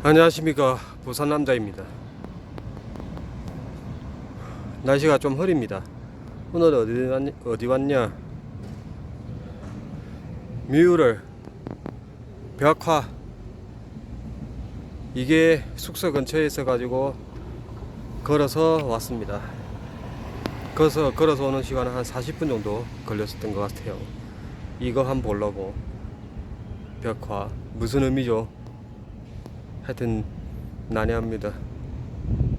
안녕하십니까 부산 남자입니다. 날씨가 좀 흐립니다. 오늘 어디 왔냐? 어디 왔냐? 뮤럴 벽화 이게 숙소 근처에 있어 가지고 걸어서 왔습니다. 걸어서 걸어서 오는 시간은 한 40분 정도 걸렸었던 것 같아요. 이거 한번 보려고 벽화 무슨 의미죠? 하여튼 난해합니다.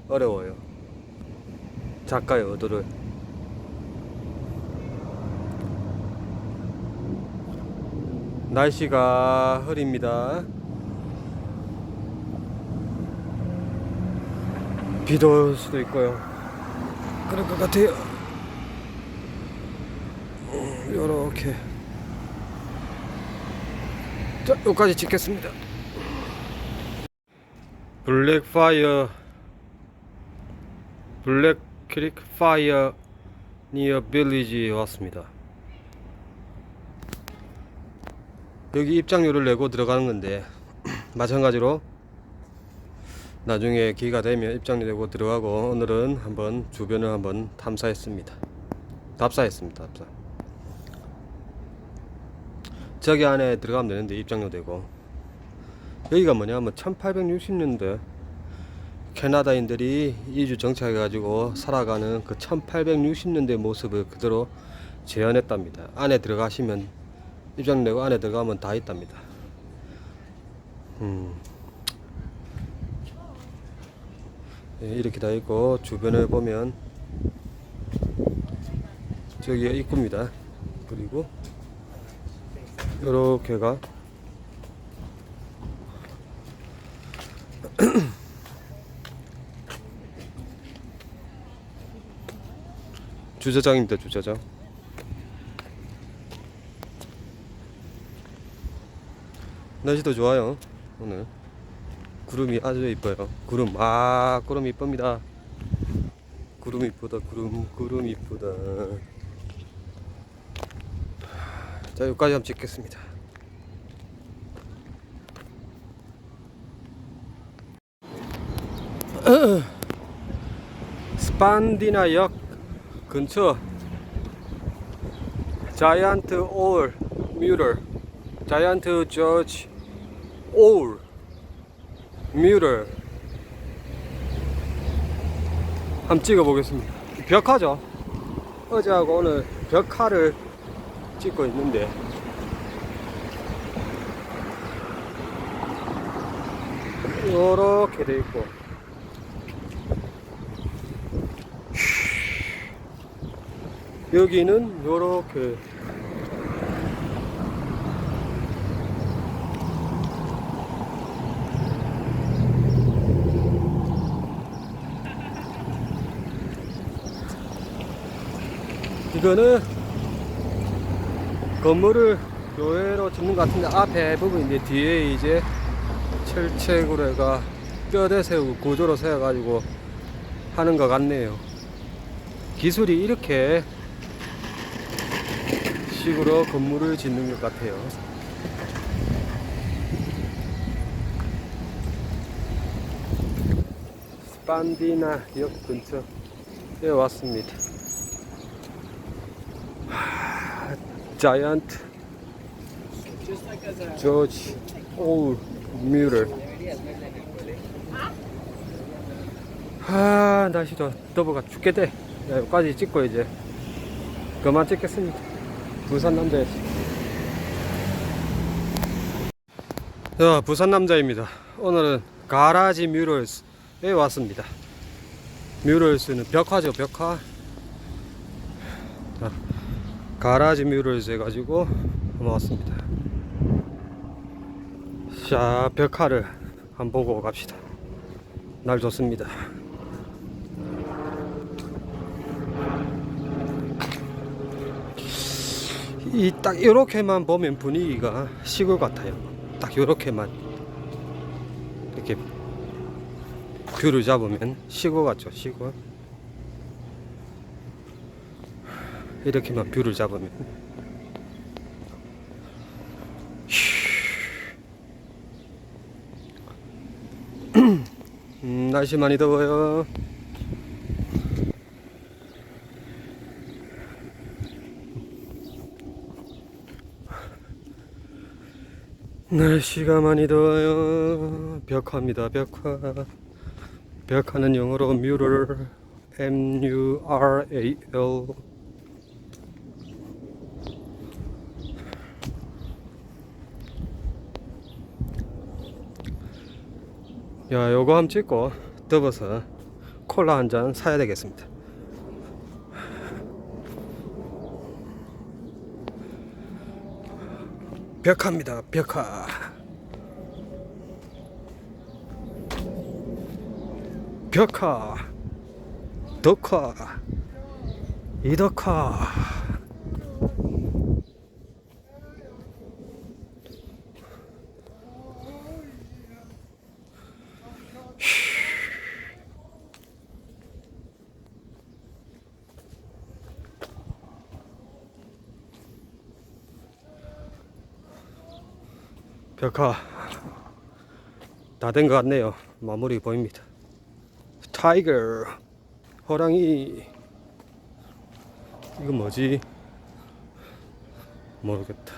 어려워요. 작가의 의도를 날씨가 흐립니다. 비도 올 수도 있고요. 그럴 것 같아요. 음, 요렇게. 자, 여기까지 찍겠습니다. 블랙파이어 블랙 크릭 파이어 니어 빌리지에 왔습니다. 여기 입장료를 내고 들어가는 건데 마찬가지로 나중에 기회가 되면 입장료 내고 들어가고 오늘은 한번 주변을 한번 탐사했습니다. 답사했습니다. 답사. 저기 안에 들어가면 되는데 입장료 되고 여기가 뭐냐면 1860년대 캐나다인들이 이주 정착해가지고 살아가는 그 1860년대 모습을 그대로 재현했답니다. 안에 들어가시면 입장 내고 안에 들어가면 다 있답니다. 음. 예, 이렇게 다 있고 주변을 보면 저기가 입구입니다. 그리고 이렇게가 주차장입니다. 주차장. 날씨도 좋아요. 오늘 구름이 아주 이뻐요. 구름 아 구름 이쁩니다. 구름 이쁘다. 구름 구름 이쁘다. 자 여기까지 한번 찍겠습니다. 스판디나역 근처 자이언트 올 뮤럴 자이언트 저지 올 뮤럴. 한번 찍어 보겠습니다. 벽화죠? 어제하고 오늘 벽화를 찍고 있는데. 요렇게 돼 있고 여기는 요렇게 이거는 건물을 교회로 짓는 것 같은데 앞에 부분인데 뒤에 이제 철책으로가 뼈대 세우고 구조로 세워가지고 하는 것 같네요. 기술이 이렇게 식으로 건물을 짓는 것 같아요. 스판디나 역 근처에 왔습니다. 하, 자이언트. 조지 올 뮤럴. 하 날씨도 더워가 죽겠대. 야, 여기까지 찍고 이제 그만 찍겠습니다 부산 남자였습니다 야, 부산 남자입니다. 오늘은 가라지 뮤럴스에 왔습니다. 뮤럴스는 벽화죠 벽화. 자, 가라지 뮤럴스 해가지고 한번 왔습니다. 자 벽화를 한번 보고 갑시다. 날 좋습니다 이 딱 이렇게만 보면 분위기가 시골 같아요. 딱 이렇게만 이렇게 뷰를 잡으면 시골 같죠, 시골. 이렇게만 뷰를 잡으면 음, 날씨 많이 더워요. 날씨가 많이 더워요. 벽화입니다. 벽화. 벽화는 영어로 mural, M-U-R-A-L. 야, 요거 한번 찍고 덮어서 콜라 한 잔 사야 되겠습니다. 벽화입니다. 벽화. 벽화. 덕화. 이덕화. 벽화 다 된 것 같네요. 마무리 보입니다. 타이거 호랑이 이거 뭐지? 모르겠다.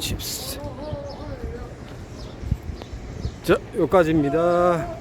칩스. 자, 여기까지입니다.